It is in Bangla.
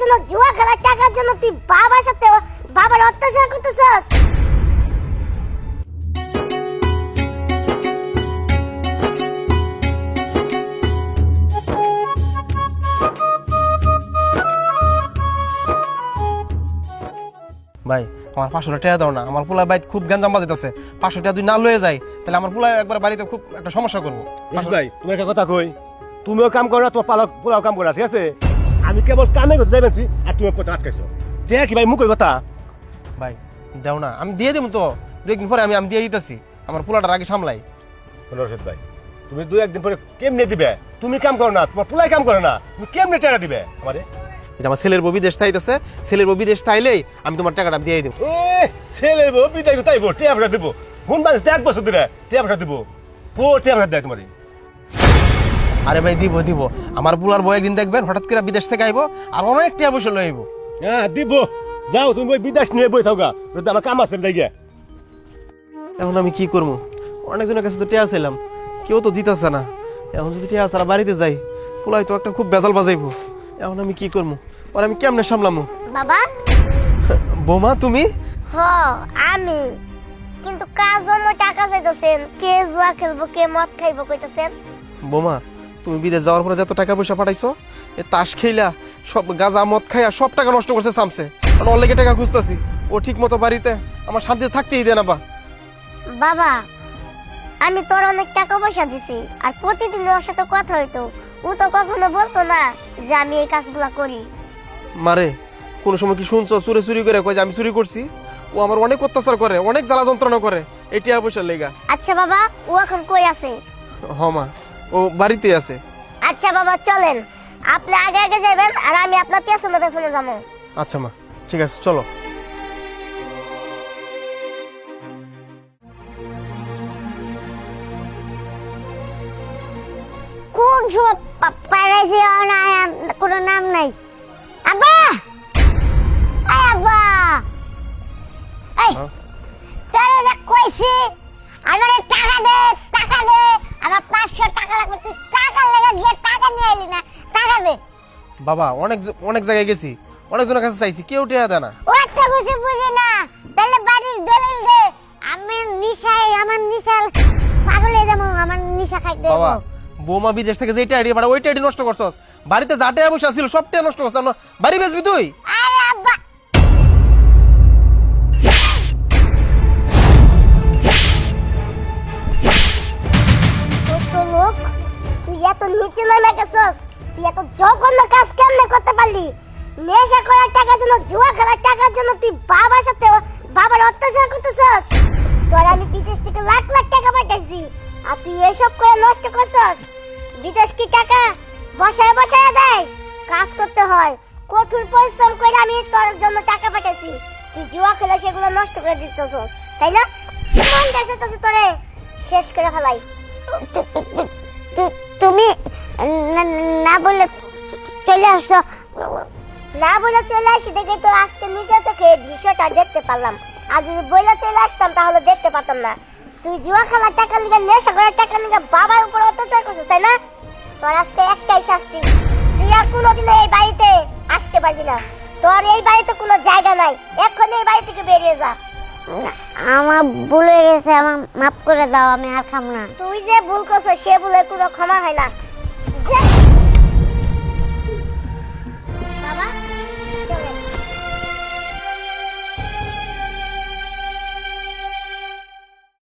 জন্য জুয়া খেলার টাকার জন্য তুই বাবার সাথে বাবার অত্যাচার করতেছস? ভাই আমার পাঁচশো টাকা দাও না। আমার পোলা বাইক খুব গ্যাঞ্জাম বাজাইতেছে। পাঁচশো টাকা যদি না লয়ে যায় তাহলে আমার পোলা একবার বাড়িতে খুব একটা সমস্যা করব। ভাই তুমি একটা কথা কই? তুমিও কাম করো না তোমার পালক পোলাও কাম করো ঠিক আছে? আমি কেবল কামে করতে যাইবেছি আর তুমি পথে আটকাইছো। ঠিক কি ভাই মুখের কথা? ভাই দেও না আমি দিয়ে দেবো তো। দু একদিন পরে আমি আমি দিয়ে দিতেছি। আমার পোলাটার আগে সামলাই। রশিদ ভাই তুমি দুই একদিন পরে কেমনে দিবে? তুমি কাম করো না তোমার পোলাই কাম করে না। তুমি কেমনে টাকা দিবে? আমারে? যে আমার ছেলের বউ বিদেশ থাইতেছে ছেলের বউ বিদেশ থাইলেই আমি তোমার টাকাটা দিয়ে দেবো ছেলের বউ বিদায় তাইবো টিয়া দিব। হুন বাস এক বছর দিবে টিয়া দিব। পো টিয়া দেয় তোমারে আরে ভাই দিব দিব। আমার পোলার বউ একদিন দেখবেন হঠাৎ করে বিদেশ থেকে আইবো আর অনেক টাকা পয়সা আইবো। হ্যাঁ দিব। যাও তুমি ওই বিদেশ নিয়ে বই থাকা যদি আমার কাম আছে দেখে। এখন আমি কি করব? অনেকজনের কাছে তো টেয়া ছিলাম কেউ তো দিতেছে না। এখন যদি টেয়া ছাড়া বাড়িতে যাই পোলাই তো একটা খুব বেজাল বাজাইবো। এখন আমি কি করব? আর আমি কেমনে সামলামু? বাবা? বোমা তুমি? হ আমি। কিন্তু জন্য টাকা চাইতেছেন? কে জুয়া খেলব কে মদ খাইবো কইতেছেন? বোমা তুমি বিদেশ যাওয়ার পরে যত টাকা পয়সা পাঠাইছো এ তাস খেইলা সব গাঁজা মদ খাইয়া সব টাকা নষ্ট করছে সামসে। কারণ ওর লেগে টাকা খুঁজতেছি। ও ঠিক মতো বাড়িতে আমার শান্তিতে থাকতেই দেয় না বা। বাবা আমি তোর অনেক টাকা পয়সা দিছি আর প্রতিদিন ওর সাথে কথা হইতো। ও তো কখনো বলতো না যে আমি এই কাজগুলা করি। মারে কোনো সময় কি শুনছো? চুরি চুরি করে কয় যে আমি চুরি করছি? ও আমার অনেক অত্যাচার করে অনেক জ্বালা যন্ত্রণা করে। টাকা পয়সার লেগা। আচ্ছা বাবা ও এখন কই আছে? হ মা। ও বাড়িতেই আছে। আচ্ছা বাবা চলেন। আপনি আগে আগে যাবেন আর আমি আপনার পেছনে পেছনে যাব। আচ্ছা মা ঠিক আছে চলো। কোন সময় পারাইছি না কোনো নাম নাই। আব্বা! এই আব্বা! এই? তোরে যে কইছি আমার টাকা দে আমার পাঁচশো টাকা লাগবে তুই টাকা লেগে গিয়ে টাকা নিয়ে এলি না টাকা দে বাবা অনেক অনেক জায়গায় গেছি। অনেকজনের কাছে চাইছি কেউ টেয়া দেয় না। ও একটা কিছু বুঝি না তাহলে বাড়ির দলিল দে। আমি নিশায় আমার নিশা পাগল হয়ে যাব আমার নিশা খাইতে বাবা। বৌমা বিদেশ থেকে যেটা আইডিয়া ওইটা আইডি নষ্ট করছস। বাড়িতে যা টাকা পয়সা ছিল সব টাকা নষ্ট করছস। বাড়ি বেচবি তুই? এত নিচে নামে গেছস? তুই এত জঘন্য কাজ কেমনে করতে পারলি? নেশা করার টাকার জন্য, জুয়া খেলার টাকার জন্য তুই বাবার সাথে বাবার অত্যাচার করতেছস? তোর আমি বিদেশ থেকে লাখ লাখ টাকা পাঠাইছি, আর তুই এসব করে নষ্ট করছস? বিদেশ কি টাকা বসায় বসায় দেয়? কাজ করতে হয়। কঠোর পরিশ্রম করে আমি তোর জন্য টাকা পাঠাইছি। তুই জুয়া খেলে সেগুলো নষ্ট করে দিতেছস, তাই না? মন তো তোরে শেষ করে ফেলাই। তুমি না বলে চলে আসো। না বলে চলে আসি দেখে তো আজকে নিজে চোখে দৃশ্যটা দেখতে পারলাম। আর যদি বলে চলে আসতাম তাহলে দেখতে পারতাম না। তুই জুয়া খেলার টাকা লিগে নেশা করার টাকা লিগে বাবার উপর অত্যাচার করছিস, তাই না? তোর আজকে একটাই শাস্তি। তুই আর কোনোদিন এই বাড়িতে আসতে পারবি না। তোর এই বাড়িতে কোনো জায়গা নাই। এখন এই বাড়ি থেকে বেরিয়ে যা। আমার ভুল হয়ে গেছে, আমার মাফ করে দাও, আমি আর খাম না। তুই যে ভুল করছ, সে ভুলে কোনো ক্ষমা হয় না।